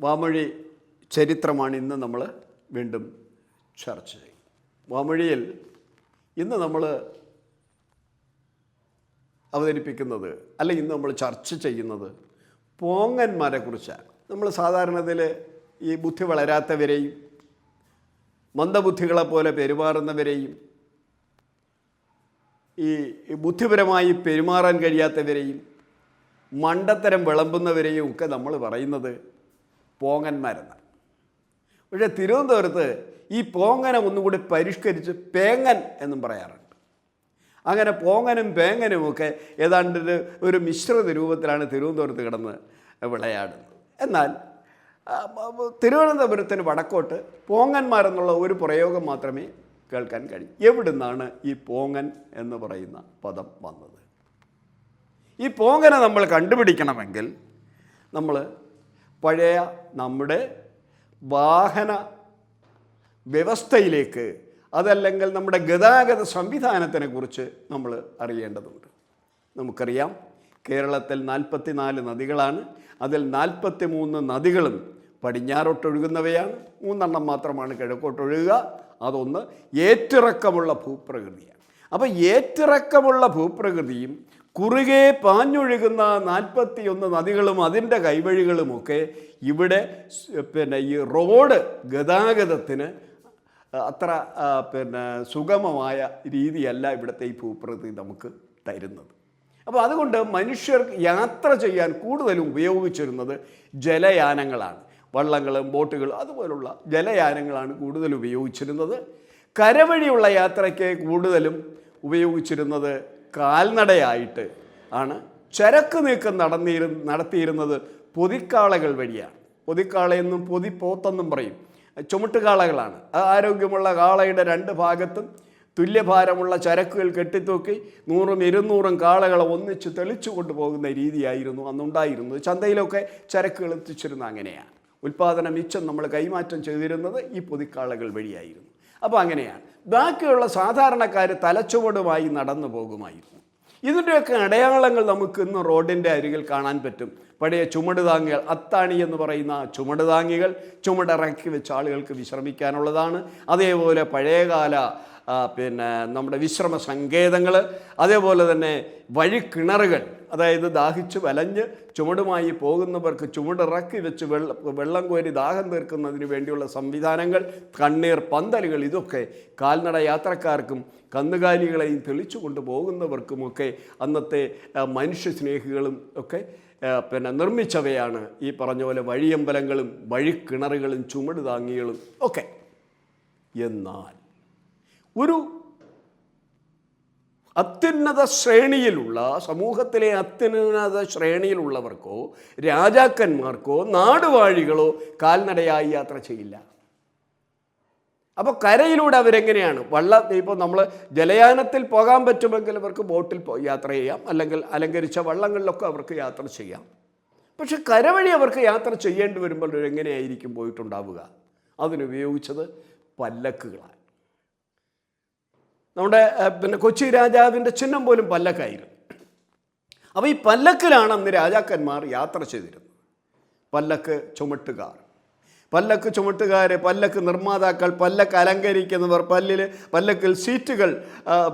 വാമൊഴി ചരിത്രമാണ് ഇന്ന് നമ്മൾ വീണ്ടും ചർച്ച ചെയ്യും. വാമൊഴിയിൽ ഇന്ന് നമ്മൾ അവതരിപ്പിക്കുന്നത് അല്ല ഇന്ന് നമ്മൾ ചർച്ച ചെയ്യുന്നത് പോങ്ങന്മാരെ കുറിച്ചാണ്. നമ്മൾ സാധാരണത്തിൽ ഈ ബുദ്ധി വളരാത്തവരെയും മന്ദബുദ്ധികളെ പോലെ പെരുമാറുന്നവരെയും ഈ ബുദ്ധിപരമായി പെരുമാറാൻ കഴിയാത്തവരെയും മണ്ടത്തരം വിളമ്പുന്നവരെയും ഒക്കെ നമ്മൾ പറയുന്നത് പോങ്ങന്മാരെന്നാണ് പക്ഷേ തിരുവനന്തപുരത്ത് ഈ പോങ്ങനെ ഒന്നുകൂടി പരിഷ്കരിച്ച് പേങ്ങൻ എന്നും പറയാറുണ്ട്. അങ്ങനെ പോങ്ങനും പേങ്ങനും ഒക്കെ ഏതാണ്ട് ഒരു- മിശ്രിത രൂപത്തിലാണ് തിരുവനന്തപുരത്ത് കിടന്ന് വിളയാടുന്നത്. എന്നാൽ തിരുവനന്തപുരത്തിന് വടക്കോട്ട് പോങ്ങന്മാരെന്നുള്ള ഒരു പ്രയോഗം മാത്രമേ കേൾക്കാൻ കഴിയൂ. എവിടുന്നാണ് ഈ പോങ്ങൻ എന്ന് പറയുന്ന പദം വന്നത്? ഈ പോങ്ങനെ നമ്മൾ കണ്ടുപിടിക്കണമെങ്കിൽ നമ്മൾ പഴയ നമ്മുടെ വാഹന വ്യവസ്ഥയിലേക്ക് അതല്ലെങ്കിൽ നമ്മുടെ ഗതാഗത സംവിധാനത്തിനെ കുറിച്ച് നമ്മൾ അറിയേണ്ടതുണ്ട്. നമുക്കറിയാം കേരളത്തിൽ നാൽപ്പത്തിനാല് നദികളാണ്. അതിൽ നാൽപ്പത്തി മൂന്ന് നദികളും പടിഞ്ഞാറോട്ടൊഴുകുന്നവയാണ്. മൂന്നെണ്ണം മാത്രമാണ് കിഴക്കോട്ടൊഴുകുക. അതൊന്ന് ഏറ്റിറക്കമുള്ള ഭൂപ്രകൃതിയാണ്. അപ്പോൾ ഏറ്റിറക്കമുള്ള ഭൂപ്രകൃതിയും കുറുകെ പാഞ്ഞൊഴുകുന്ന നാൽപ്പത്തിയൊന്ന് നദികളും അതിന്റെ കൈവഴികളുമൊക്കെ ഇവിടെ പിന്നെ ഈ റോഡ് ഗതാഗതത്തിന് അത്ര പിന്നെ സുഗമമായ രീതിയല്ല ഇവിടുത്തെ ഈ ഭൂപ്രകൃതി നമുക്ക് തരുന്നത്. അപ്പോൾ അതുകൊണ്ട് മനുഷ്യർ യാത്ര ചെയ്യാൻ കൂടുതലും ഉപയോഗിച്ചിരുന്നത് ജലയാനങ്ങളാണ്. വള്ളങ്ങളും ബോട്ടുകളും അതുപോലുള്ള ജലയാനങ്ങളാണ് കൂടുതൽ ഉപയോഗിച്ചിരുന്നത്. കരവഴിയുള്ള യാത്രയ്ക്ക് കൂടുതലും ഉപയോഗിച്ചിരുന്നത് കാൽനടയായിട്ട് ആണ് ചരക്ക് നീക്കം നടന്നിരു നടത്തിയിരുന്നത് പൊതിക്കാളകൾ വഴിയാണ്. പൊതിക്കാളയെന്നും പൊതിപ്പോത്തെന്നും പറയും. ചുമട്ടുകാളകളാണ്. ആരോഗ്യമുള്ള കാളയുടെ രണ്ട് ഭാഗത്തും തുല്യഭാരമുള്ള ചരക്കുകൾ കെട്ടിത്തൂക്കി നൂറും ഇരുന്നൂറും കാളകളെ ഒന്നിച്ച് തെളിച്ചു കൊണ്ടുപോകുന്ന രീതിയായിരുന്നു അന്നുണ്ടായിരുന്നത്. ചന്തയിലൊക്കെ ചരക്കുകൾ എത്തിച്ചിരുന്ന അങ്ങനെയാണ്. ഉൽപ്പാദന മിച്ചം നമ്മൾ കൈമാറ്റം ചെയ്തിരുന്നത് ഈ പൊതിക്കാളകൾ വഴിയായിരുന്നു. അപ്പോൾ അങ്ങനെയാണ്. ബാക്കിയുള്ള സാധാരണക്കാർ തലച്ചുവടുമായി നടന്നു പോകുമായിരുന്നു. ഇതിന്റെയൊക്കെ അടയാളങ്ങൾ നമുക്ക് ഇന്ന് റോഡിന്റെ അരികിൽ കാണാൻ പറ്റും. പഴയ ചുമട് താങ്ങികൾ അത്താണി എന്ന് പറയുന്ന ചുമട് താങ്ങികൾ ചുമടിറക്കി വെച്ച് ആളുകൾക്ക് വിശ്രമിക്കാനുള്ളതാണ്. അതേപോലെ പഴയകാല പിന്നെ നമ്മുടെ വിശ്രമ സങ്കേതങ്ങൾ അതേപോലെ തന്നെ വഴിക്കിണറുകൾ അതായത് ദാഹിച്ച് വലഞ്ഞ് ചുമടുമായി പോകുന്നവർക്ക് ചുമടിറക്കി വെച്ച് വെള്ള വെള്ളം കോരി ദാഹം തീർക്കുന്നതിന് വേണ്ടിയുള്ള സംവിധാനങ്ങൾ കണ്ണീർ പന്തലുകൾ ഇതൊക്കെ കാൽനട യാത്രക്കാർക്കും കന്നുകാലികളെയും തെളിച്ചു കൊണ്ടുപോകുന്നവർക്കുമൊക്കെ അന്നത്തെ മനുഷ്യ മനുഷ്യസ്നേഹികളും ഒക്കെ പിന്നെ നിർമ്മിച്ചവയാണ് ഈ പറഞ്ഞ പോലെ വഴിയമ്പലങ്ങളും വഴിക്കിണറുകളും ചുമട് താങ്ങികളും ഒക്കെ. എന്നാൽ ഒരു അത്യുന്നത ശ്രേണിയിലുള്ള സമൂഹത്തിലെ അത്യുന്നത ശ്രേണിയിലുള്ളവർക്കോ രാജാക്കന്മാർക്കോ നാടുവാഴികളോ കാൽനടയായി യാത്ര ചെയ്യില്ല. അപ്പോൾ കരയിലൂടെ അവരെങ്ങനെയാണ്? വള്ള ഇപ്പോൾ നമ്മൾ ജലയാനത്തിൽ പോകാൻ പറ്റുമെങ്കിൽ അവർക്ക് ബോട്ടിൽ യാത്ര ചെയ്യാം. അല്ലെങ്കിൽ അലങ്കരിച്ച വള്ളങ്ങളിലൊക്കെ അവർക്ക് യാത്ര ചെയ്യാം. പക്ഷെ കരവഴി അവർക്ക് യാത്ര ചെയ്യേണ്ടി വരുമ്പോൾ എങ്ങനെയായിരിക്കും പോയിട്ടുണ്ടാവുക? അതിനുപയോഗിച്ചത് പല്ലക്കുകളാണ്. നമ്മുടെ പിന്നെ കൊച്ചി രാജാവിന്റെ ചിഹ്നം പോലും പല്ലക്കായിരുന്നു. അപ്പോൾ ഈ പല്ലക്കിലാണ് അന്ന് രാജാക്കന്മാർ യാത്ര ചെയ്തിരുന്നത്. പല്ലക്ക് ചുമട്ടുകാർ. പല്ലക്ക് ചുമട്ടുകാർ പല്ലക്ക് നിർമ്മാതാക്കൾ പല്ലക്ക് അലങ്കരിക്കുന്നവർ പല്ലിൽ പല്ലക്കിൽ സീറ്റുകൾ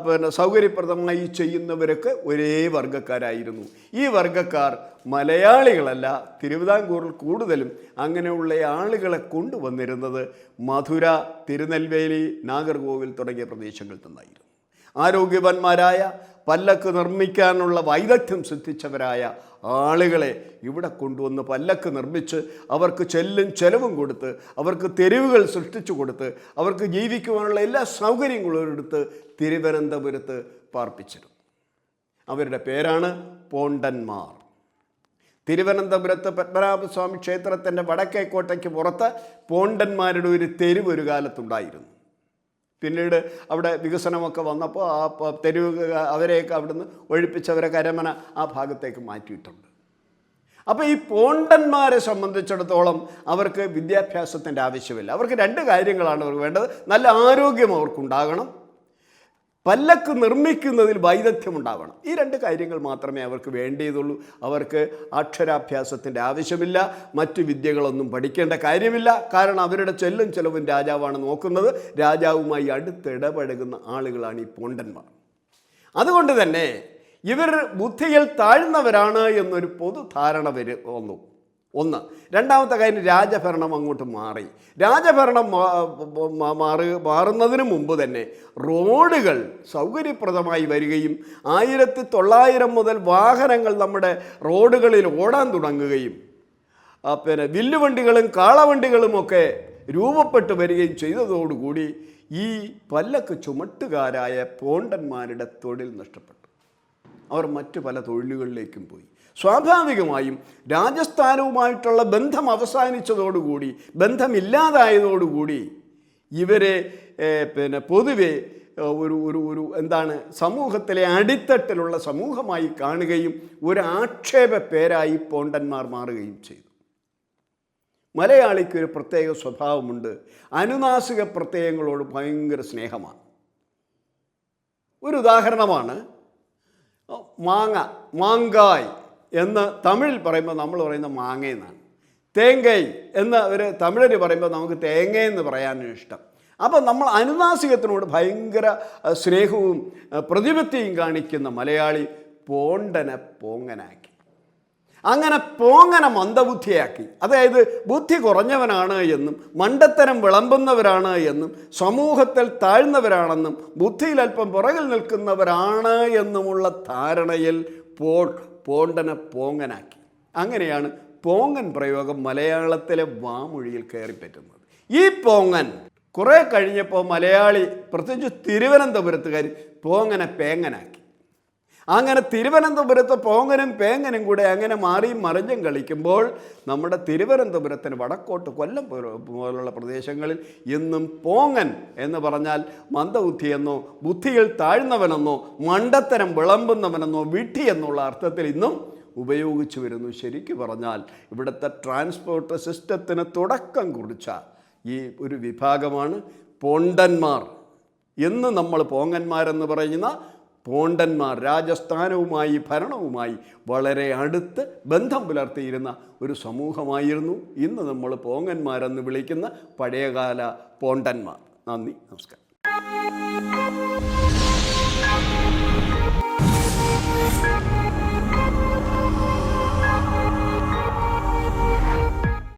പിന്നെ സൗകര്യപ്രദമായി ചെയ്യുന്നവരൊക്കെ ഒരേ വർഗക്കാരായിരുന്നു. ഈ വർഗക്കാർ മലയാളികളല്ല തിരുവിതാംകൂറിൽ കൂടുതലും അങ്ങനെയുള്ള ആളുകളെ കൊണ്ടുവന്നിരുന്നത് മധുര തിരുനെൽവേലി നാഗർകോവിൽ തുടങ്ങിയ പ്രദേശങ്ങളിൽ നിന്നായിരുന്നു. ആരോഗ്യവാന്മാരായ പല്ലക്ക് നിർമ്മിക്കാനുള്ള വൈദഗ്ധ്യം സിദ്ധിച്ചവരായ ആളുകളെ ഇവിടെ കൊണ്ടുവന്ന് പല്ലക്ക് നിർമ്മിച്ച് അവർക്ക് ചെല്ലും ചെലവും കൊടുത്ത് അവർക്ക് തെരുവുകൾ സൃഷ്ടിച്ചു കൊടുത്ത് അവർക്ക് ജീവിക്കുവാനുള്ള എല്ലാ സൗകര്യങ്ങളും എടുത്ത് തിരുവനന്തപുരത്ത് പാർപ്പിച്ചിരുന്നു. അവരുടെ പേരാണ് പോണ്ടന്മാർ. തിരുവനന്തപുരത്ത് പത്മനാഭസ്വാമി ക്ഷേത്രത്തിന്റെ വടക്കേക്കോട്ടയ്ക്ക് പുറത്ത് പോണ്ടന്മാരുടെ ഒരു തെരുവ് ഒരു കാലത്തുണ്ടായിരുന്നു. പിന്നീട് അവിടെ വികസനമൊക്കെ വന്നപ്പോൾ ആ തെരുവ് അവരെയൊക്കെ അവിടുന്ന് ഒഴിപ്പിച്ചവരെ കരമന ആ ഭാഗത്തേക്ക് മാറ്റിയിട്ടുണ്ട്. അപ്പോൾ ഈ പോണ്ടന്മാരെ സംബന്ധിച്ചിടത്തോളം അവർക്ക് വിദ്യാഭ്യാസത്തിന്റെ ആവശ്യമില്ല. അവർക്ക് രണ്ട് കാര്യങ്ങളാണ് അവർക്ക് വേണ്ടത്. നല്ല ആരോഗ്യം അവർക്കുണ്ടാകണം. പല്ലക്ക് നിർമ്മിക്കുന്നതിൽ വൈദഗ്ധ്യം ഉണ്ടാവണം ഈ രണ്ട് കാര്യങ്ങൾ മാത്രമേ അവർക്ക് വേണ്ടിയതുള്ളൂ. അവർക്ക് അക്ഷരാഭ്യാസത്തിന്റെ ആവശ്യമില്ല. മറ്റു വിദ്യകളൊന്നും പഠിക്കേണ്ട കാര്യമില്ല. കാരണം അവരുടെ ചെല്ലും ചെലവും രാജാവാണ് നോക്കുന്നത്. രാജാവുമായി അടുത്തിടപഴകുന്ന ആളുകളാണ് ഈ പോണ്ടന്മാർ. അതുകൊണ്ട് തന്നെ ഇവർ ബുദ്ധിയിൽ താഴ്ന്നവരാണ് എന്നൊരു പൊതുധാരണ വരു വന്നു. ഒന്ന്. രണ്ടാമത്തെ കാര്യം രാജഭരണം അങ്ങോട്ട് മാറി. രാജഭരണം മാറി മാറുന്നതിന് മുമ്പ് തന്നെ റോഡുകൾ സൗകര്യപ്രദമായി വരികയും ആയിരത്തി തൊള്ളായിരം മുതൽ വാഹനങ്ങൾ നമ്മുടെ റോഡുകളിൽ ഓടാൻ തുടങ്ങുകയും പിന്നെ വില്ലുവണ്ടികളും കാളവണ്ടികളുമൊക്കെ രൂപപ്പെട്ടു വരികയും ചെയ്തതോടുകൂടി ഈ പല്ലക്ക് ചുമട്ടുകാരായ പോണ്ടന്മാരുടെ തൊഴിൽ നഷ്ടപ്പെട്ടു. അവർ മറ്റു പല തൊഴിലുകളിലേക്കും പോയി. സ്വാഭാവികമായും രാജസ്ഥാനവുമായിട്ടുള്ള ബന്ധം അവസാനിച്ചതോടുകൂടി ബന്ധമില്ലാതായതോടുകൂടി ഇവരെ പിന്നെ പൊതുവെ ഒരു ഒരു ഒരു എന്താണ് സമൂഹത്തിലെ അടിത്തട്ടിലുള്ള സമൂഹമായി കാണുകയും ഒരു ആക്ഷേപ പേരായി പോണ്ടന്മാർ മാറുകയും ചെയ്തു. മലയാളിക്ക് ഒരു പ്രത്യേക സ്വഭാവമുണ്ട്. അനുനാസിക പ്രത്യയങ്ങളോട് ഭയങ്കര സ്നേഹമാണ്. ഒരു ഉദാഹരണമാണ് മാങ്ങ മാങ്കായ് എന്ന് തമിഴിൽ പറയുമ്പോൾ നമ്മൾ പറയുന്ന മാങ്ങ എന്നാണ് തേങ്ങൈ എന്ന് ഒരു തമിഴർ പറയുമ്പോൾ നമുക്ക് തേങ്ങ എന്ന് പറയാനും ഇഷ്ടം. അപ്പോൾ നമ്മൾ അനുനാസികത്തിനോട് ഭയങ്കര സ്നേഹവും പ്രതിപത്തിയും കാണിക്കുന്ന മലയാളി പോണ്ടനെ പോങ്ങനാക്കി. അങ്ങനെ പോങ്ങന മന്ദബുദ്ധിയാക്കി. അതായത് ബുദ്ധി കുറഞ്ഞവനാണ് എന്നും മണ്ടത്തരം വിളമ്പുന്നവരാണ് എന്നും സമൂഹത്തിൽ താഴ്ന്നവരാണെന്നും ബുദ്ധിയിൽ അല്പം പുറകിൽ നിൽക്കുന്നവരാണ് എന്നുമുള്ള ധാരണയിൽ പോ പോണ്ടനെ പോങ്ങനാക്കി. അങ്ങനെയാണ് പോങ്ങൻ പ്രയോഗം മലയാളത്തിലെ വാമൊഴിയിൽ കയറിപ്പറ്റുന്നത് ഈ പോങ്ങൻ കുറേ കഴിഞ്ഞപ്പോൾ മലയാളി പ്രത്യേകിച്ച് തിരുവനന്തപുരത്തുകാർ പോങ്ങനെ പേങ്ങനാക്കി. അങ്ങനെ തിരുവനന്തപുരത്ത് പോങ്ങനും പേങ്ങനും കൂടെ അങ്ങനെ മാറിയും മറിഞ്ഞും കളിക്കുമ്പോൾ നമ്മുടെ തിരുവനന്തപുരത്തിന് വടക്കോട്ട് കൊല്ലം പോലുള്ള പ്രദേശങ്ങളിൽ ഇന്നും പോങ്ങൻ എന്ന് പറഞ്ഞാൽ മന്ദബുദ്ധിയെന്നോ ബുദ്ധിയിൽ താഴ്ന്നവനെന്നോ മണ്ടത്തരം വിളമ്പുന്നവനെന്നോ വിട്ടി എന്നുള്ള അർത്ഥത്തിൽ ഇന്നും ഉപയോഗിച്ചു വരുന്നു. ശരിക്കു പറഞ്ഞാൽ ഇവിടുത്തെ ട്രാൻസ്പോർട്ട് സിസ്റ്റത്തിന് തുടക്കം കുറിച്ച ഈ ഒരു വിഭാഗമാണ് പോണ്ടന്മാർ. എന്ന് നമ്മൾ പോങ്ങന്മാരെന്ന് പറയുന്ന പോണ്ടന്മാർ രാജസ്ഥാനവുമായി ഭരണവുമായി വളരെ അടുത്ത് ബന്ധം പുലർത്തിയിരുന്ന ഒരു സമൂഹമായിരുന്നു ഇന്ന് നമ്മൾ പോങ്ങന്മാരെന്ന് വിളിക്കുന്ന പഴയകാല പോണ്ടന്മാർ. നന്ദി നമസ്കാരം.